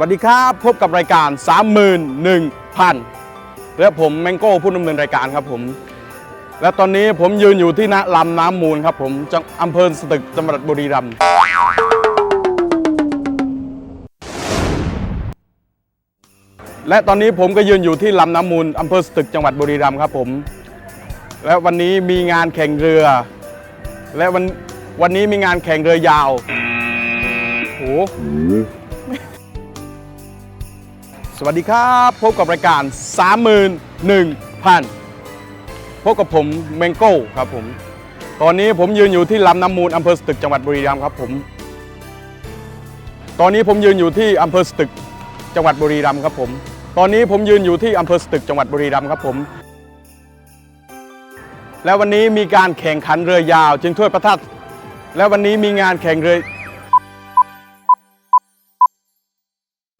วัสดีครับ พบกับรายการ 31,000 และผมแมงโก้ผู้ดำเนินรายการครับผม และตอนนี้ผมยืนอยู่ที่ณลำน้ำมูลครับผมจังอำเภอสตึกจังหวัดบุรีรัมย์และตอนนี้ผมก็ยืนอยู่ที่ลำน้ำมูลอำเภอสตึกจังหวัดบุรีรัมย์ครับผม และวันนี้มีงานแข่งเรือ และวันวันนี้มีงานแข่งเรือยาวโอ้โห สวัสดีครับ พบกับรายการ 31,000 พบกับผมเมงโก้ครับผม ตอนนี้ผมยืนอยู่ที่ลำน้ำมูลอำเภอสตึกจังหวัดบุรีรัมย์ครับผม ตอนนี้ผมยืนอยู่ที่อำเภอสตึกจังหวัดบุรีรัมย์ครับผม ตอนนี้ผมยืนอยู่ที่อำเภอสตึกจังหวัดบุรีรัมย์ครับผม และวันนี้มีการแข่งขันเรือยาวชิงถ้วยพระธาตุและวันนี้มีงานแข่งเรือ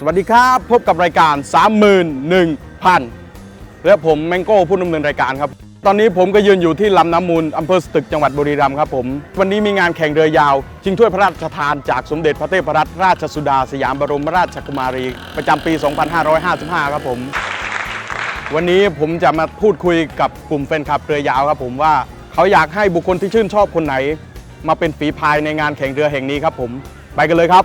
สวัสดีครับ พบกับรายการ 31,000 และผมแมงโก้ผู้ดำเนินรายการครับ ตอนนี้ผมก็ยืนอยู่ที่ลำน้ำมูลอำเภอสตึกจังหวัดบุรีรัมย์ครับผม วันนี้มีงานแข่งเรือยาวชิงถ้วยพระราชทานจากสมเด็จพระเทพรัตนราชสุดาสยามบรมราชกุมารี ประจำปี 2555 ครับผม วันนี้ผมจะมาพูดคุยกับกลุ่มแฟนคลับเรือยาวครับผมว่าเขาอยากให้บุคคลที่ชื่นชอบคนไหน มาเป็นฝีพายในงานแข่งเรือแห่งนี้ครับผม ไปกันเลยครับ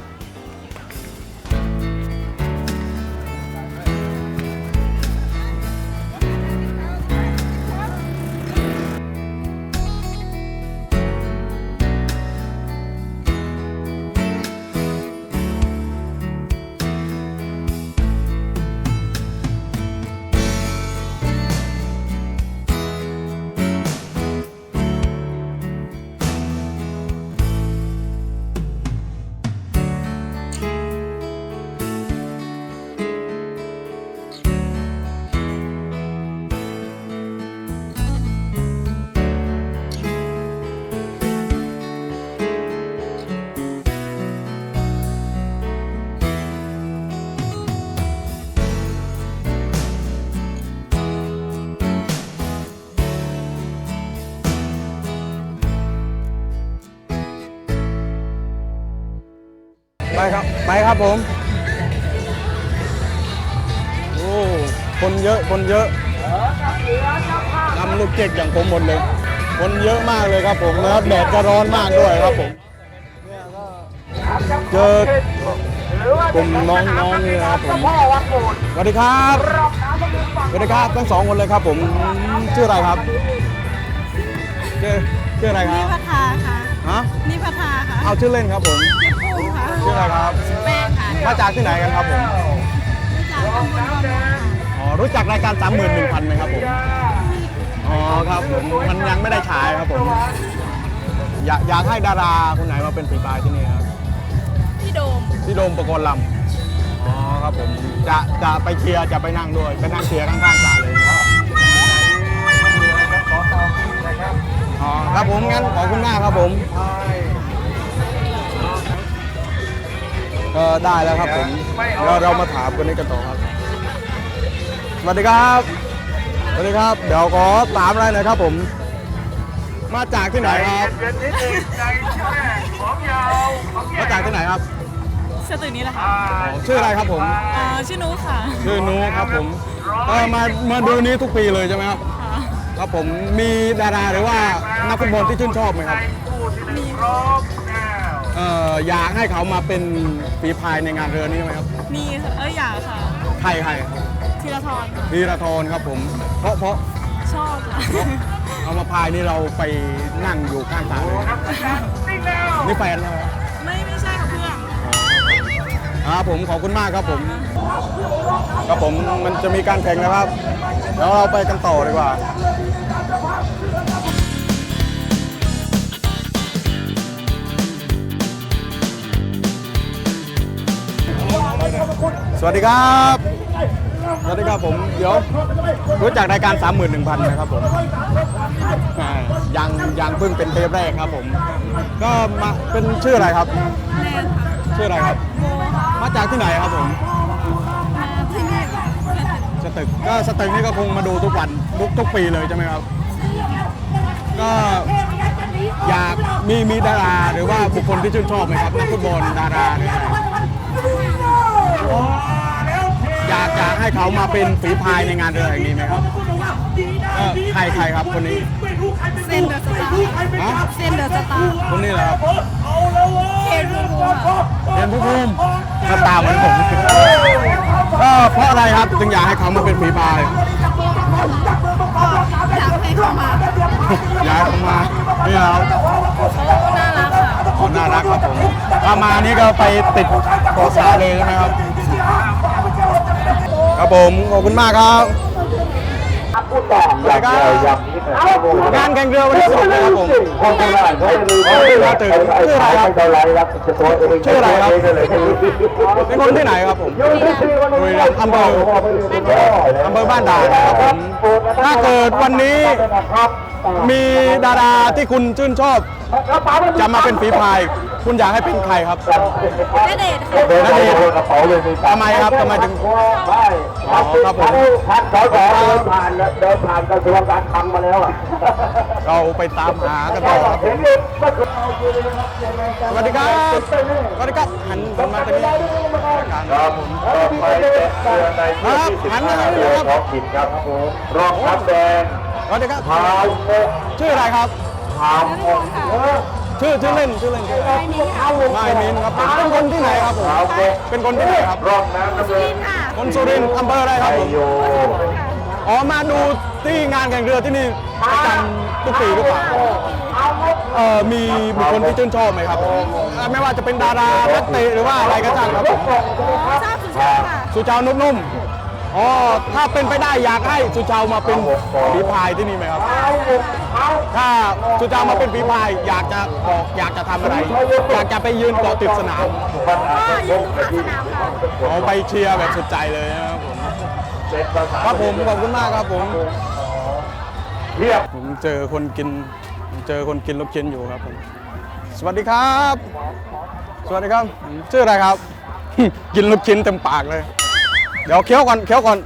ไปครับ ไปครับผม โอ้ คนเยอะ คนเยอะนำลูกเจ๊กอย่างผมหมดเลย คนเยอะมากเลยครับผมแล้วแดดก็ร้อนมากด้วยครับผม เจอกลุ่มน้องๆนี่นะครับผมสวัสดีครับสวัสดีครับทั้งสองคนเลยครับ ผมชื่ออะไรครับชื่อชื่ออะไรคนิรับพัทาค่ะฮะนิพัทาค่ะเอาชื่อเล่นครับผมปูค่ะ ชื่ออะไรครับ แป้งค่ะมาจากที่ไหนกันครับผมรู้จักตำบลบางม่วงค่ะอ๋อรู้จักรายการ31,000ไหมครับผมอ๋อครับผมมันยังไม่ได้ฉายครับผมอยากอยากให้ดาราคนไหนมาเป็นฝีพายที่นี่ครับพี่โดมพี่โดมประกรณ์ลำอ๋อครับผมจะจะไปเชียร์จะไปนั่งด้วยไปนั่งเชียร์ข้างๆสระเลยครับอ๋อครับผมงั้นขอบคุณมากครับผม ก็ได้แล้วครับผมเราเรามาถามคนนี้กันต่อครับสวัสดีครับสวัสดีครับ เดี๋ยวขอถามอะไรหน่อยครับผม มาจากที่ไหนครับมาจากที่ไหนครับสตื่นนี้แหละค่ะอ๋อชื่ออะไรครับผมเอ่อชื่อนุค่ะ ชื่อนูครับผมเออมามาดูนี้ทุกปีเลยใช่ไหมครับค่ะครับผมมีดาราหรือว่านักฟุตบอลที่ชื่นชอบไหมครับมี เอออยากให้เขามาเป็นฝีพายในงานเรือนี้ไหมครับมีค่ะเอ้ยอยากค่ะใครใครธีรทรค่ะธีรทรครับผม เพราะเพราะชอบค่ะเอามาพายนี่เราไปนั่งอยู่ข้างสระเลยนี่แฟนใช่ไหมครับไม่ไม่ใช่ค่ะเพื่อนครับผมขอบคุณมากครับผม ครับผมมันจะมีการแข่งนะครับเดี๋ยวเราไปกันต่อดีกว่า สวัสดีครับ สวัสดีครับผมเดี๋ยวรู้จักรายการ 31,000 นะครับผมอ่ายังยังเพิ่งเป็นเทปแรกครับผม ก็มาเป็นชื่ออะไรครับ แนนค่ะชื่ออะไรครับ โบค่ะมาจากที่ไหนครับผม มาที่นี่ค่ะสตึกก็สตึกนี่ก็คงมาดูทุกวันทุกทุกปีเลยใช่ไหมครับ ก็อยากมีมีดาราหรือว่าบุคคลที่ชื่นชอบไหมครับนักฟุตบอลดาราหรือ อะไรอยากจะให้เขามาเป็นฝีพายในงานเรือแห่งนี้ไหมครับเออใครใครครับคนนี้ เส้นเดอะสตาร์ฮะเส้นเดอะสตาร์คนนี้เหรอครับเคนรูบูค่ะเรียนผู้ภูมิหน้าตาเหมือนผมก็เพราะอะไรครับจึงอยากให้เขามาเป็นฝีพายอยากให้เข้ามาอยากให้เขามานี่ครับน่ารักค่ะอ๋อน่ารักครับผมถ้ามานี่ก็ไปติดโกษาเลยใช่ไหมครับ ครับผม ขอบคุณมากครับสวัสดีครับงานแข่งเรือวันที่สองนะครับผมมาถึงชื่ออะไรครับชื่ออะไรครับเป็นคนที่ไหนครับผมบุรีรัมย์อำเภออำเภอบ้านด่านนะครับผมถ้าเกิดวันนี้มีดาราที่คุณชื่นชอบ จะมาเป็นฝีพาย คุณอยากให้เป็นใครครับณเดชน์ค่ะ ณเดชน์ทำไมครับทำไมถึงอ๋อครับผมท่านสสเดินผ่านเดินผ่านกระทรวงการคลังมาแล้วอะเราไปตามหากันต่อครับผเห็มนอยู่ก็คือสวัสดีครับสวัสดีครับหันผมมาตรงนี้การครับผมต่อไปเป็นเรือในที่ที่สิบห้าเรือท้องถิ่นครับผมรองทัพแดงสวัสดีครับพาวโมกชื่ออะไรครับ พาวโมกเออชื่อชื่อเล่นชื่อเล่นชื่ออะไร ไม่นี้ค่ะไม่มินครับผมเป็นคนที่ไหนครับผมพาวโมกเป็นคนที่ไหนครับร่องน้ำน้ำเงินค่ะคนสุรินทร์อำเภออะไรครับไทผยมโยอ๋อ มาดูที่งานแข่งเรือที่นี่ประจำทุกปีหรือเปล่าเอ่อ มีบุคคลที่ชื่นชอบไหมครับผมเอ่อไม่ว่าจะเป็นดารานักเตะหรือว่าอะไรก็ตามครับผม ทราบสุดชอบค่ะ สุชาวนุ่มๆ อ๋อถ้าเป็นไปได้อยากให้สุชาวมาเป็นฝีพายที่นี่ไหมครับ ถ้าสุชาวมาเป็นฝีพายอยากจะบอกอยากจะทำอะไร อยากจะไปยืนเกาะติดสนามมันอาจก็จะยืพนบดูไปขาสที่นามค่ะเอาไปเชียร์แบบสุดใจเลยนะครับผมเป็นภาษาครับผมขอบคุณมากครับผมเรียบผมเจอคนกินผมเจอคนกินลูกชิ้นอยู่ครับผมสวัสดีครับ สวัสดีครับชื่ออะไรครับ กินลูกชิ้นเต็มปากเลย เดี๋ยวเคี้ยวก่อนเคี้ยวก่อน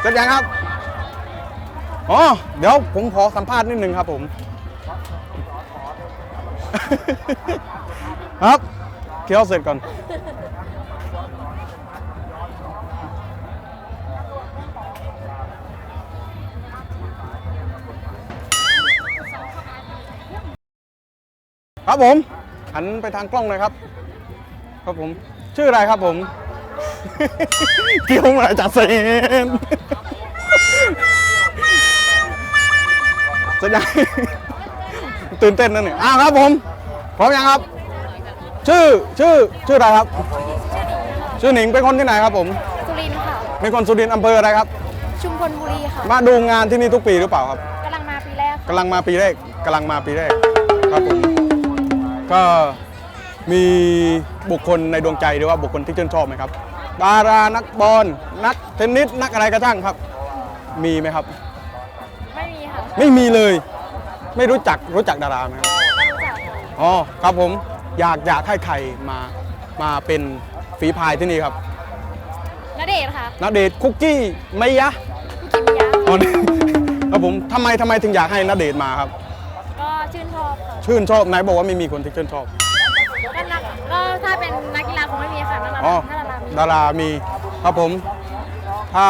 เสร็จยังครับ อ๋อ เดี๋ยวผมขอสัมภาษณ์นิดนึงครับผม ครับเคี้ยวเสร็จก่อน ครับผม หันไปทางกล้องหน่อยครับ ครับผม ชื่ออะไรครับผม เกี่ยวมาจากเซนแสดงตื่นเต้นนั่นนี่อ้าวครับผม พร้อมยังครับ ชื่อชื่อชื่ออะไรครับ ชื่อหนิงเป็นคนที่ไหนครับผม สุรินทร์ค่ะ เป็นคนสุรินทร์อำเภออะไรครับ ชุมพลบุรีค่ะมาดูงานที่นี่ทุกปีหรือเปล่าครับกำลังมาปีแรกค่ะกำลังมาปีแรกกำลังมาปีแรกครับผมก็ มีบุคคลในดวงใจหรือว่าบุคคลที่ชื่นชอบไหมครับ ดารานักบอลนักเทนนิสนักอะไรก็ช่างครับ มีไหมครับ ไม่มีค่ะไม่มีเลย ไม่รู้จักรู้จักดาราไหมครับไม่รู้จักค่ะอ๋อครับผมอยากอยากให้ใครมามาเป็นฝีพายที่นี่ครับณเดชน์ค่ะนาเดชน์คุกกี้ไหมยะผู้กิมยะอ๋อนี่ ครับผมทำไมทำไมถึงอยากให้นาเดชน์มาครับ ก็ชื่นชอบค่ะ ชื่นชอบไหนบอกว่าไม่มีคนที่ชื่นชอบ ก็นักก็ถ้าเป็นนักกีฬาคงไม่มีค่ะนักดาอ๋อราถ้าดารามีดารามีครับผม ถ้า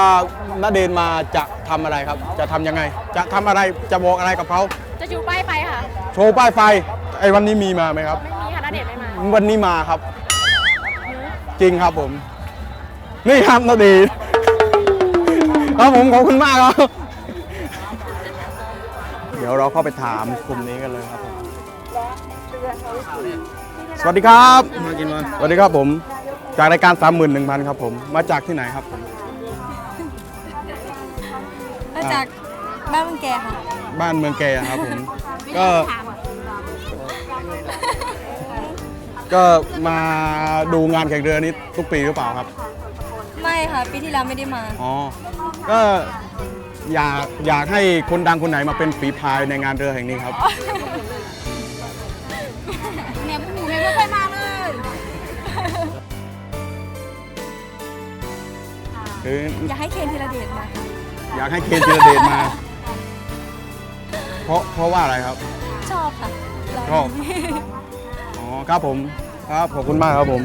ณเดชน์มาจะทำอะไรครับ จะทำยังไง จะทำอะไรจะบอกอะไรกับเขาจะชูป้ายไปค่ะ โชว์ป้ายไฟไอ้วันนี้มีมาไหมครับ ไม่มีค่ะณเดชน์ไม่มาวันนี้มาครับ จริงครับผม นี่ครับณเดชน์ครับผมขอบคุณมากครับ เดี๋ยวเราเข้าไปถามกลุ่มนี้กันเลยครับผม สวัสดีครับ มากินวันสวัสดีครับผม จากรายการ 31,000 ครับผม มาจากที่ไหนครับผม มาจากบ้านเมืองแกค่ะบ้านเมืองแกครับผม ก็ก็มาดูงานแข่งเรือนี้ทุกปีหรือเปล่าครับ ไม่ค่ะปีที่แล้วไม่ได้มา อ๋อ ก็อยากอยากให้คนดังคนไหนมาเป็นฝีพายในงานเรือแห่งนี้ครับเนี่ยผู้หนู ไม่เคยมาเลย คืออยากให้เคนธีรเดชมาค่ะอยากให้เคนจิรเดชมา เพราะเพราะว่าอะไรครับ ชอบค่ะชอบ อ๋อครับผม ครับขอบคุณมากครับผม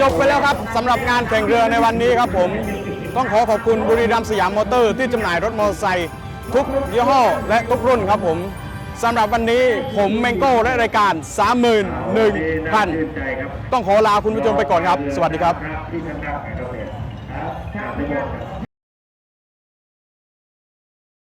จบไปแล้วครับสำหรับงานแข่งเรือในวันนี้ครับผม ต้องขอขอบคุณบุรีรัมย์สยามมอเตอร์ที่จำหน่ายรถมอเตอร์ไซค์ทุกยี่ห้อและทุกรุ่นครับผมสำหรับวันนี้ผมแมงโก้และรายการ 31,000 ต้องขอลาคุณผู้ชมไปก่อนครับ สวัสดีครับรบรบเนี่ยครับ